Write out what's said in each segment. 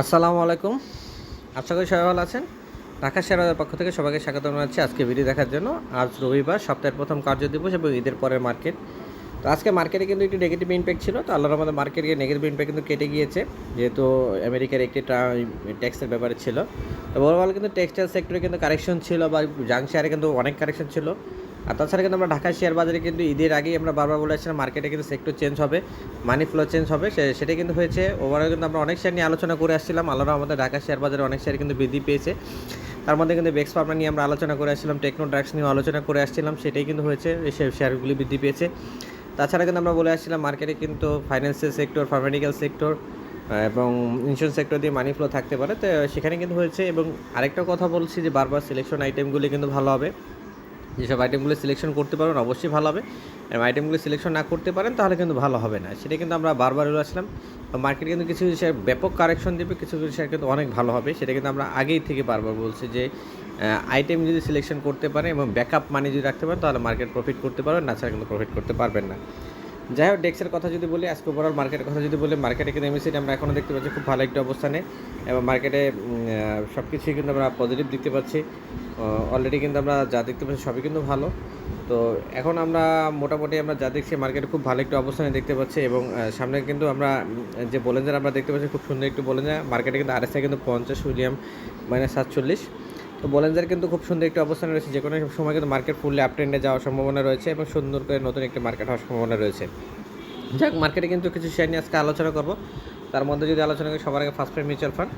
আসসালামু আলাইকুম। আশা করি সবাই ভালো আছেন। ঢাকা শেয়ারের পক্ষ থেকে সবাইকে স্বাগত জানাচ্ছি আজকে ভিডিও দেখার জন্য। আজ রবিবার, সপ্তাহের প্রথম কার্য দিবস এবং ঈদের পরের মার্কেট। তো আজকে মার্কেটে কিন্তু একটু নেগেটিভ ইম্প্যাক্ট ছিল। তো আল্লাহর আমাদের মার্কেটে নেগেটিভ ইম্প্যাক্ট কিন্তু কেটে গিয়েছে। যেহেতু আমেরিকার একটি ট্যাক্সের ব্যাপারে ছিল। তো ওভারঅল কিন্তু টেক্সটাইল সেক্টরে কিন্তু কারেকশন ছিল বা জাং শেয়ারে কিন্তু অনেক কারেকশন ছিল। আর তাছাড়া কিন্তু আমরা ঢাকা শেয়ার বাজারে কিন্তু ঈদের আগেই আমরা বারবার বলে আসছিলাম মার্কেটে কিন্তু সেক্টর চেঞ্জ হবে মানি ফ্লো চেঞ্জ হবে, সে- সেটা কিন্তু হয়েছে। ওভারঅল কিন্তু আমরা অনেক শেয়ার নিয়ে আলোচনা করে আসছিলাম, আল্লাহর আমাদের ঢাকা শেয়ার বাজারে অনেক শেয়ার কিন্তু বৃদ্ধি পেয়েছে। তার মধ্যে কিন্তু বেক্স ফার্মা নিয়ে আমরা আলোচনা করে আসছিলাম টেকনো ড্রাগস নিয়েও আলোচনা করে আসছিলাম, সেটাই কিন্তু হয়েছে এই শেয়ারগুলি বৃদ্ধি পেয়েছে। তাছাড়া কিন্তু আমরা বলে আসছিলাম মার্কেটে কিন্তু financial sector pharma medical sector এবং ইন্স্যুরেন্স সেক্টর দিয়ে মানি ফ্লো থাকতে পারে। তো সেখানে কিন্তু হয়েছে, এবং আরেকটা কথা বলছি যে বারবার সিলেকশন আইটেমগুলি কিন্তু ভালো হবে। যেসব আইটেমগুলো সিলেকশন করতে পারেন অবশ্যই ভালো হবে। এবং আইটেমগুলো সিলেকশন না করতে পারেন, তাহলে কিন্তু ভালো হবে না। সেটা কিন্তু আমরা বারবার বলে আসলাম। মার্কেট কিন্তু কিছু কিছু শেয়ার ব্যাপক কারেকশন দেবে, কিছু কিছু শেয়ার কিন্তু অনেক ভালো হবে। সেটা কিন্তু আমরা আগেই থেকে বারবার বলছি যে আইটেম যদি সিলেকশন করতে পারেন এবং ব্যাকআপ মানি যদি রাখতে পারেন, তাহলে মার্কেট প্রফিট করতে পারবেন, না ছাড়া কিন্তু প্রফিট করতে পারবেন না। যাই হোক ডেক্সের কথা যদি বলি আজকে ওভারঅল মার্কেটের কথা যদি বলি মার্কেটে কিন্তু এমএসিটি আমরা এখনও দেখতে পাচ্ছি খুব ভালো একটা অবস্থানে। এবং মার্কেটে সব কিছুই কিন্তু আমরা পজিটিভ দেখতে পাচ্ছি। অলরেডি কিন্তু আমরা যা দেখতে পাচ্ছি সবই কিন্তু ভালো। তো এখন আমরা মোটামুটি আমরা যা দেখছি মার্কেটে খুব ভালো একটা অবস্থানে দেখতে পাচ্ছি এবং সামনে কিন্তু আমরা যে বলেঞ্জার আমরা দেখতে পাচ্ছি, খুব সুন্দর একটু বলেঞ্জার মার্কেটে কিন্তু আরএসআই কিন্তু পঞ্চাশ উলিয়াম মাইনাস সাতচল্লিশ। তো বলেঞ্জার কিন্তু খুব সুন্দর একটি অবস্থানে রয়েছে, যে কোনো সময় কিন্তু মার্কেট ফুললি আপ ট্রেন্ডে যাওয়ার সম্ভাবনা রয়েছে এবং সুন্দর করে নতুন একটি মার্কেট হওয়ার সম্ভাবনা রয়েছে। যাক মার্কেটে কিন্তু কিছু শেয়ার নিয়ে আজকে আলোচনা করব। তার মধ্যে যদি আলোচনা করি, সবার আগে first mutual fund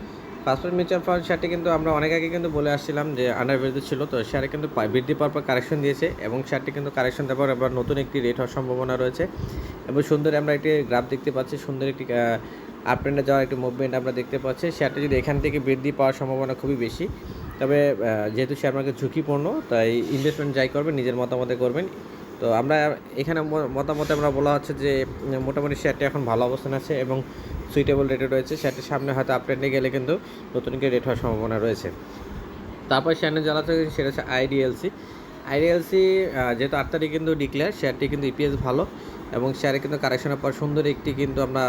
first mutual fund শেয়ারটি কিন্তু আমরা অনেক আগে কিন্তু বলে আসছিলাম যে আন্ডার ভ্যালু ছিল, তো শেয়ারে কিন্তু বৃদ্ধি পাওয়ার পর কারেকশন দিয়েছে এবং শেয়ারটি কিন্তু কারেকশন দেওয়ার এবার নতুন একটি রেট হওয়ার সম্ভাবনা রয়েছে। এবং সুন্দর আমরা একটি গ্রাফ দেখতে পাচ্ছি, সুন্দর একটি আপ ট্রেন্ডে যাওয়ার একটি মুভমেন্ট আমরা দেখতে পাচ্ছি। শেয়ারটি যদি এখান থেকে বৃদ্ধি পাওয়ার সম্ভাবনা খুবই বেশি তবে যেহেতু শেয়ার মার্কেট ঝুঁকিপূর্ণ, তাই ইনভেস্টমেন্ট যাই করবেন, নিজের মতামতে করবেন। তো আমরা এখানে মতামতে আমরা বলা হচ্ছে যে, মোটামুটি শেয়ারটি এখন ভালো অবস্থান আছে এবং সুইটেবল রেটে রয়েছে। শেয়ারটির সামনে হয়তো আপট্রেন্ডে গেলে কিন্তু নতুন করে রেট হওয়ার সম্ভাবনা রয়েছে। তারপর শেয়ার নিয়ে জানা থাকে সেটা হচ্ছে আইডিএলসি আইডিএলসি যেহেতু আট তারিখ কিন্তু ডিক্লেয়ার শেয়ারটি কিন্তু ইপিএস ভালো এবং শেয়ারে কিন্তু কারেকশনের পর সুন্দর একটি কিন্তু আমরা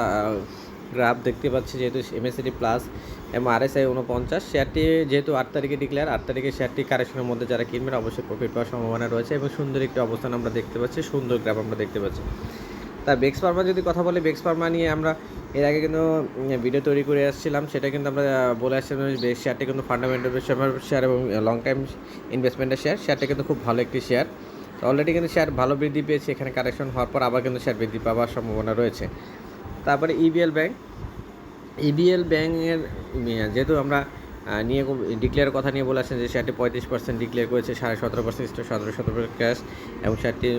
গ্রাফ দেখতে পাচ্ছি যেহেতু এমএসিডি প্লাস এবং আরএসআই উনপঞ্চাশ শেয়ারটি যেহেতু আট তারিখে ডিক্লেয়ার আট তারিখে শেয়ারটি কারেকশনের মধ্যে যারা কিনবেন, অবশ্যই প্রফিট পাওয়ার সম্ভাবনা রয়েছে এবং সুন্দর একটি অবস্থান আমরা দেখতে পাচ্ছি, সুন্দর গ্রাফ আমরা দেখতে পাচ্ছি। তা বেক্স ফার্মা যদি কথা বলি বেক্স ফার্মা নিয়ে আমরা এর আগে কিন্তু ভিডিও তৈরি করে আসছিলাম, সেটা কিন্তু আমরা বলে আসছিলাম যে শেয়ারটি কিন্তু ফান্ডামেন্টাল শেয়ার এবং লং টাইম ইনভেস্টমেন্টের শেয়ার শেয়ারটা কিন্তু খুব ভালো একটি শেয়ার অলরেডি কিন্তু শেয়ার ভালো বৃদ্ধি পেয়েছে, এখানে কারেকশন হওয়ার পর আবার কিন্তু শেয়ার বৃদ্ধি পাওয়ার সম্ভাবনা রয়েছে। তারপরে ইবিএল ব্যাংক ইবিএল ব্যাংকের যেহেতু আমরা নিয়ে ডিক্লেয়ার কথা নিয়ে বলে আসছেন যে শেয়ারটি পঁয়ত্রিশ পার্সেন্ট ডিক্লেয়ার করেছে, সাড়ে সতেরো পার্সেন্ট স্টক সতেরো সতেরো ক্যাশ এবং শেয়ারটি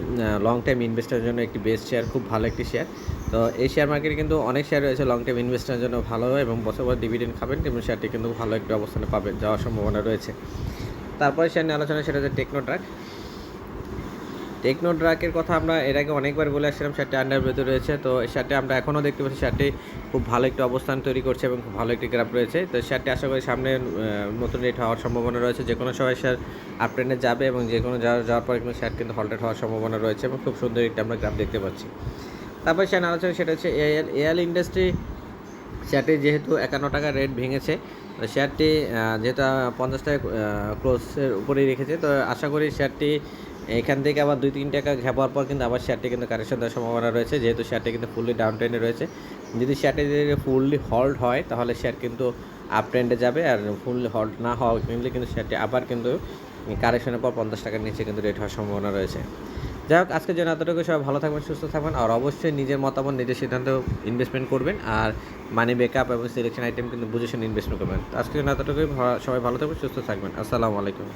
লং টাইম ইনভেস্টারের জন্য একটি বেস্ট শেয়ার খুব ভালো একটি শেয়ার তো এই শেয়ার মার্কেটে কিন্তু অনেক শেয়ার রয়েছে লং টাইম ইনভেস্টারের জন্য ভালো এবং বছর বছর ডিভিডেন্ড খাবেন এবং শেয়ারটি কিন্তু ভালো একটি অবস্থানে পাবেন, যাওয়ার সম্ভাবনা রয়েছে। তারপরে শেয়ার নিয়ে আলোচনা, সেটা হচ্ছে টেকনো ট্রাক টেকনো ড্রাকের কথা আমরা এর আগে অনেকবার বলে আসছিলাম শার্টটি আন্ডার ভেতরে রয়েছে। তো এই শার্টটি আমরা এখনও দেখতে পাচ্ছি। শার্টটি খুব ভালো একটি অবস্থান তৈরি করছে এবং খুব ভালো একটি গ্রাফ রয়েছে। তো শার্টটি আশা করি সামনে নতুন রেট হওয়ার সম্ভাবনা রয়েছে। যে কোনো সময় শেয়ার আপ ট্রেন্ডে যাবে এবং যে কোনো যাওয়ার যাওয়ার পরে কিন্তু শার্ট কিন্তু হলটেড হওয়ার সম্ভাবনা রয়েছে এবং খুব সুন্দর একটি আমরা গ্রাফ দেখতে পাচ্ছি। তারপর শেয়ার আলোচনা সেটা হচ্ছে এয়ার এয়ার ইন্ডাস্ট্রি শেয়ারটি যেহেতু একান্ন টাকা রেট ভেঙেছে শেয়ারটি যেহেতু পঞ্চাশ টাকা ক্লোজের উপরেই রেখেছে, তো আশা করি শেয়ারটি এখান থেকে আবার দুই, তিন টাকা ঘেপার পর কিন্তু আবার শেয়ারটি কিন্তু কারেকশন দেওয়ার সম্ভাবনা রয়েছে। যেহেতু শেয়ারটি কিন্তু ফুললি ডাউন ট্রেন্ডে রয়েছে। যদি শেয়ারটি যদি ফুললি হল্ড হয়, তাহলে শেয়ার কিন্তু আপ ট্রেন্ডে যাবে। আর ফুললি হল্ড না হওয়া কিনলে কিন্তু শেয়ারটি আবার কিন্তু কারেকশনের পর পঞ্চাশ টাকার নিচে কিন্তু রেট হওয়ার সম্ভাবনা রয়েছে। যাই হোক, আজকের জন্য এতটুকু। সবাই ভালো থাকবেন, সুস্থ থাকবেন আর অবশ্যই নিজের মতামত, নিজের সিদ্ধান্ত ইনভেস্টমেন্ট করবেন। আর মানি ব্যাকআপ এবং সিলেকশন আইটেম কিন্তু বুঝে শুনে ইনভেস্টমেন্ট করবেন। আজকের জন্য এতটুকুই। সবাই ভালো থাকবেন, সুস্থ থাকবেন। আসসালামু আলাইকুম।